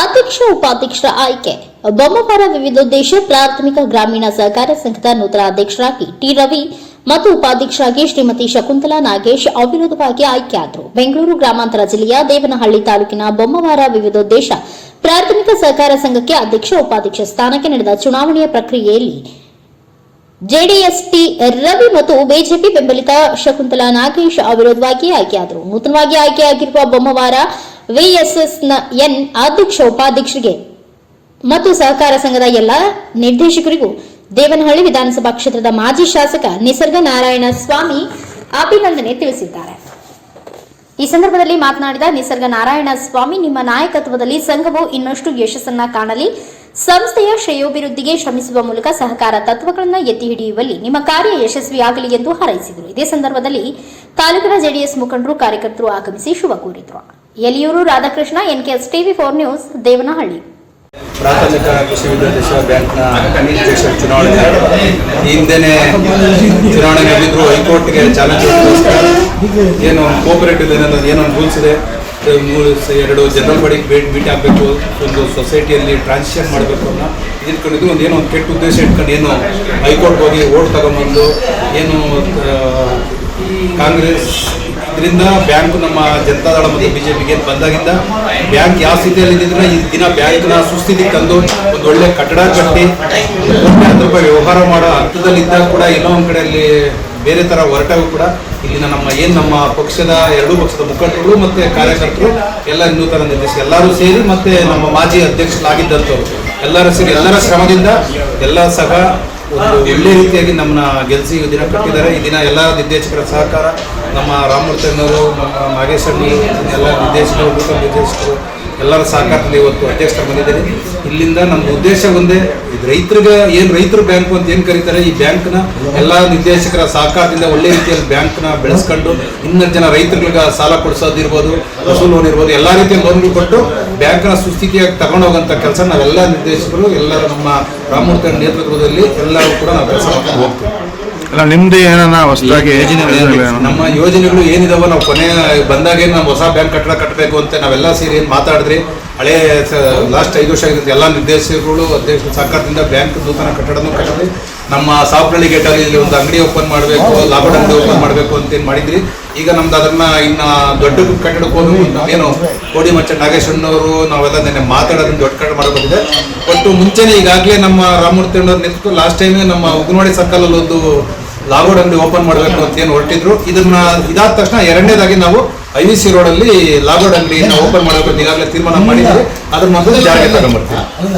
ಅಧ್ಯಕ್ಷ ಉಪಾಧ್ಯಕ್ಷರ ಆಯ್ಕೆ. ಬೊಮ್ಮವಾರ ವಿವಿಧೋದ್ದೇಶ ಪ್ರಾಥಮಿಕ ಗ್ರಾಮೀಣ ಸಹಕಾರ ಸಂಘದ ನೂತನ ಅಧ್ಯಕ್ಷರಾಗಿ ಟಿ ರವಿ ಮತ್ತು ಉಪಾಧ್ಯಕ್ಷರಾಗಿ ಶ್ರೀಮತಿ ಶಕುಂತಲಾ ನಾಗೇಶ್ ಅವಿರೋಧವಾಗಿ ಆಯ್ಕೆಯಾದರು. ಬೆಂಗಳೂರು ಗ್ರಾಮಾಂತರ ಜಿಲ್ಲೆಯ ದೇವನಹಳ್ಳಿ ತಾಲೂಕಿನ ಬೊಮ್ಮವಾರ ವಿವಿಧೋದ್ದೇಶ ಪ್ರಾಥಮಿಕ ಸಹಕಾರ ಸಂಘಕ್ಕೆ ಅಧ್ಯಕ್ಷ ಉಪಾಧ್ಯಕ್ಷ ಸ್ಥಾನಕ್ಕೆ ನಡೆದ ಚುನಾವಣೆಯ ಪ್ರಕ್ರಿಯೆಯಲ್ಲಿ ಜೆಡಿಎಸ್ ಟಿ ರವಿ ಮತ್ತು ಬಿಜೆಪಿ ಬೆಂಬಲಿತ ಶಕುಂತಲಾ ನಾಗೇಶ್ ಅವಿರೋಧವಾಗಿ ಆಯ್ಕೆಯಾದರು. ನೂತನವಾಗಿ ಆಯ್ಕೆಯಾಗಿರುವ ಬೊಮ್ಮವಾರ ವಿಎಸ್ಎಸ್ನ ಎನ್ ಅಧ್ಯಕ್ಷ ಉಪಾಧ್ಯಕ್ಷರಿಗೆ ಮತ್ತು ಸಹಕಾರ ಸಂಘದ ಎಲ್ಲ ನಿರ್ದೇಶಕರಿಗೂ ದೇವನಹಳ್ಳಿ ವಿಧಾನಸಭಾ ಕ್ಷೇತ್ರದ ಮಾಜಿ ಶಾಸಕ ನಿಸರ್ಗ ನಾರಾಯಣ ಸ್ವಾಮಿ ಅಭಿನಂದನೆ ತಿಳಿಸಿದ್ದಾರೆ. ಈ ಸಂದರ್ಭದಲ್ಲಿ ಮಾತನಾಡಿದ ನಿಸರ್ಗ ನಾರಾಯಣ ಸ್ವಾಮಿ, ನಿಮ್ಮ ನಾಯಕತ್ವದಲ್ಲಿ ಸಂಘವು ಇನ್ನಷ್ಟು ಯಶಸ್ಸನ್ನ ಕಾಣಲಿ. ಸಂಸ್ಥೆಯ ಶ್ರೇಯೋಭಿವೃದ್ಧಿಗೆ ಶ್ರಮಿಸುವ ಮೂಲಕ ಸಹಕಾರ ತತ್ವಗಳನ್ನು ಎತ್ತಿ ಹಿಡಿಯುವಲ್ಲಿ ನಿಮ್ಮ ಕಾರ್ಯ ಯಶಸ್ವಿಯಾಗಲಿ ಎಂದು ಹಾರೈಸಿದರು. ಇದೇ ಸಂದರ್ಭದಲ್ಲಿ ತಾಲೂಕಿನ ಜೆಡಿಎಸ್ ಮುಖಂಡರು, ಕಾರ್ಯಕರ್ತರು ಆಗಮಿಸಿ ಶುಭ ಕೋರಿದರು. Yaliyur Radhakrishna N K S TV four news, Devanahalli. ಪ್ರಾಥಮಿಕ ಕೃಷಿ ವಿದ್ಯಾಭ್ಯಾಸ ಬ್ಯಾಂಕ್ನ ಅಧ್ಯಕ್ಷ ಚುನಾವಣೆ ಈ ಹಿಂದೆನೇ ಚುನಾವಣೆ ನಡೆದಿದ್ರು ಹೈಕೋರ್ಟ್ಗೆ ಚಾಲೆಂಜ್ ಏನು ಕೋಪರೇಟಿವ್ ಏನೋ ಏನೋ ರೂಲ್ಸ್ ಇದೆ. ಎರಡು ಜನರಲ್ ಬಾಡಿಗೆ ಭೇಟಿ ಭೇಟಿ ಆಗಬೇಕು, ಒಂದು ಸೊಸೈಟಿಯಲ್ಲಿ ಟ್ರಾನ್ಸಿಷನ್ ಮಾಡಬೇಕು ಅನ್ನೋ ಇದು ಒಂದು ಏನೋ ಒಂದು ಕೆಟ್ಟ ಉದ್ದೇಶ ಇಟ್ಕೊಂಡು ಏನು ಹೈಕೋರ್ಟ್ ಹೋಗಿ ಓಟ್ ತಗೊಂಬಂದು, ಏನು ಕಾಂಗ್ರೆಸ್ ಇದರಿಂದ ಬ್ಯಾಂಕ್ ನಮ್ಮ ಜನತಾದಳ ಮತ್ತು ಬಿಜೆಪಿಗೆ ಬಂದಾಗಿಂದ ಬ್ಯಾಂಕ್ ಯಾವ ಸ್ಥಿತಿಯಲ್ಲಿ ಇದ್ದಿದ್ರೆ ಈ ದಿನ ಬ್ಯಾಂಕ್ನ ಸುಸ್ಥಿತಿಗೆ ತಂದು ಒಂದು ಒಳ್ಳೆ ಕಟ್ಟಡ ಕಟ್ಟಿ ಕೋಟ್ಯಾಂತರ ರೂಪಾಯಿ ವ್ಯವಹಾರ ಮಾಡೋ ಹಂತದಲ್ಲಿದ್ದಾಗ ಕೂಡ ಇನ್ನೊಂದು ಕಡೆಯಲ್ಲಿ ಬೇರೆ ಥರ ಹೊರಟಾಗೂ ಕೂಡ ಇಲ್ಲಿನ ನಮ್ಮ ಏನು ನಮ್ಮ ಪಕ್ಷದ ಎರಡೂ ಪಕ್ಷದ ಮುಖಂಡರುಗಳು ಮತ್ತು ಕಾರ್ಯಕರ್ತರು ಎಲ್ಲ ನೂತನ ನಿರ್ದೇಶಕ ಎಲ್ಲರೂ ಸೇರಿ ಮತ್ತು ನಮ್ಮ ಮಾಜಿ ಅಧ್ಯಕ್ಷರಾಗಿದ್ದಂಥವ್ರು. ಎಲ್ಲರ ಸೇರಿ ಎಲ್ಲರ ಶ್ರಮದಿಂದ ಎಲ್ಲ ಸಹ ಒಳ್ಳೆ ರೀತಿಯಾಗಿ ನಮ್ಮನ್ನ ಗೆಲ್ಲಿಸಿ ಈ ದಿನ ಕಟ್ಟಿದ್ದಾರೆ. ಈ ದಿನ ಎಲ್ಲ ನಿರ್ದೇಶಕರ ಸಹಕಾರ ನಮ್ಮ ರಾಮಮೂರ್ತಣ್ಣವರು ನಮ್ಮ ನಾಗೇಶಣ್ಣರು ಎಲ್ಲ ನಿರ್ದೇಶಕರು ನಿರ್ದೇಶಕರು ಎಲ್ಲರ ಸಹಕಾರದಲ್ಲಿ ಇವತ್ತು ಅಧ್ಯಕ್ಷರು ಬಂದಿದ್ದೀನಿ ಇಲ್ಲಿಂದ ನಮ್ಮ ಉದ್ದೇಶ ಒಂದೇ ಇದು ರೈತರಿಗೆ ಏನು ರೈತರ ಬ್ಯಾಂಕು ಅಂತ ಏನು ಕರೀತಾರೆ, ಈ ಬ್ಯಾಂಕ್ನ ಎಲ್ಲ ನಿರ್ದೇಶಕರ ಸಹಕಾರದಿಂದ ಒಳ್ಳೆ ರೀತಿಯಲ್ಲಿ ಬ್ಯಾಂಕ್ನ ಬೆಳೆಸ್ಕೊಂಡು ಇನ್ನೊಂದು ಜನ ರೈತರುಗಳಿಗೆ ಸಾಲ ಕೊಡಿಸೋದಿರ್ಬೋದು ಹಸು ಲೋನ್ ಇರ್ಬೋದು, ಎಲ್ಲ ರೀತಿಯ ಲೋನ್ಗಳು ಕೊಟ್ಟು ಬ್ಯಾಂಕ್ನ ಸುಸ್ಥಿತಿಯಾಗಿ ತಗೊಂಡು ಹೋಗೋಂಥ ಕೆಲಸ ನಾವೆಲ್ಲ ನಿರ್ದೇಶಕರು, ಎಲ್ಲರೂ ನಮ್ಮ ರಾಮಮೂರ್ತಿ ನೇತೃತ್ವದಲ್ಲಿ ಎಲ್ಲರೂ ಕೂಡ ನಾವು ಕೆಲಸ ಮಾಡ್ತಾ ಹೋಗ್ತೀವಿ ಅಲ್ಲ ನಿಮ್ದು ಏನನ್ನ ಹೊಸದಾಗಿ ನಮ್ಮ ಯೋಜನೆಗಳು ಏನಿದಾವ ನಾವು ಕೊನೆ ಬಂದಾಗ ನಾವು ಹೊಸ ಬ್ಯಾಂಕ್ ಕಟ್ಟಡ ಕಟ್ಟಬೇಕು ಅಂತ ನಾವೆಲ್ಲ ಸೇರಿ ಏನು ಮಾತಾಡಿದ್ರಿ ಹಳೆ ಲಾಸ್ಟ್ ಐದು ವರ್ಷ ಆಗಿದ್ದ ಎಲ್ಲ ನಿರ್ದೇಶಕರು ಅಧ್ಯಕ್ಷ ಸರ್ಕಾರದಿಂದ ಬ್ಯಾಂಕ್ ನೂತನ ಕಟ್ಟಡನೂ ಕಟ್ಟಿದ್ರಿ ನಮ್ಮ ಸಾಪ್ನಳ್ಳಿ ಗೇಟಲ್ಲಿ ಇಲ್ಲಿ ಒಂದು ಅಂಗಡಿ ಓಪನ್ ಮಾಡಬೇಕು ಲಾಕ್ಡೌನ್ ಅಂಗಡಿ ಓಪನ್ ಮಾಡಬೇಕು ಅಂತ ಏನು ಮಾಡಿದ್ರಿ. ಈಗ ನಮ್ದು ಅದನ್ನ ಇನ್ನ ದೊಡ್ಡ ಕಟ್ಟಡಕ್ಕೆ ಹೋಗಿ ಏನು ಕೋಡಿ ಮಚ್ಚ ನಾಗೇಶ್ವರನವರು ನಾವೆಲ್ಲ ನಿನ್ನೆ ಮಾತಾಡೋದನ್ನ ದೊಡ್ಡ ಕಟ್ಟಡ ಮಾಡಬೇಕಿದೆ ಒಟ್ಟು ಮುಂಚೆನೆ ಈಗಾಗಲೇ ನಮ್ಮ ರಾಮಮೂರ್ತಿ ನಿಂತು ಲಾಸ್ಟ್ ಟೈಮ್ ನಮ್ಮ ಉಗ್ರವಾಡಿ ಸರ್ಕಲ್ ಅಲ್ಲಿ ಒಂದು ಲಾಗೋಡ್ ಅಂಗಡಿ ಓಪನ್ ಮಾಡಬೇಕು ಅಂತ ಏನು ಹೊರಟಿದ್ರು. ಇದನ್ನ ಇದಾದ ತಕ್ಷಣ ಎರಡನೇದಾಗಿ ನಾವು ಐ ವಿ ಸಿ ರೋಡ್ ಅಲ್ಲಿ ಲಾಗೋಡ್ ಅಂಗಡಿಯನ್ನು ಓಪನ್ ಮಾಡಬೇಕು ಈಗಾಗಲೇ ತೀರ್ಮಾನ ಮಾಡಿದ್ವಿ. ಅದ್ರ ಮೊದಲು ಜಾರಿಗೆ ತಗೊಂಡ್ಬರ್ತೀವಿ.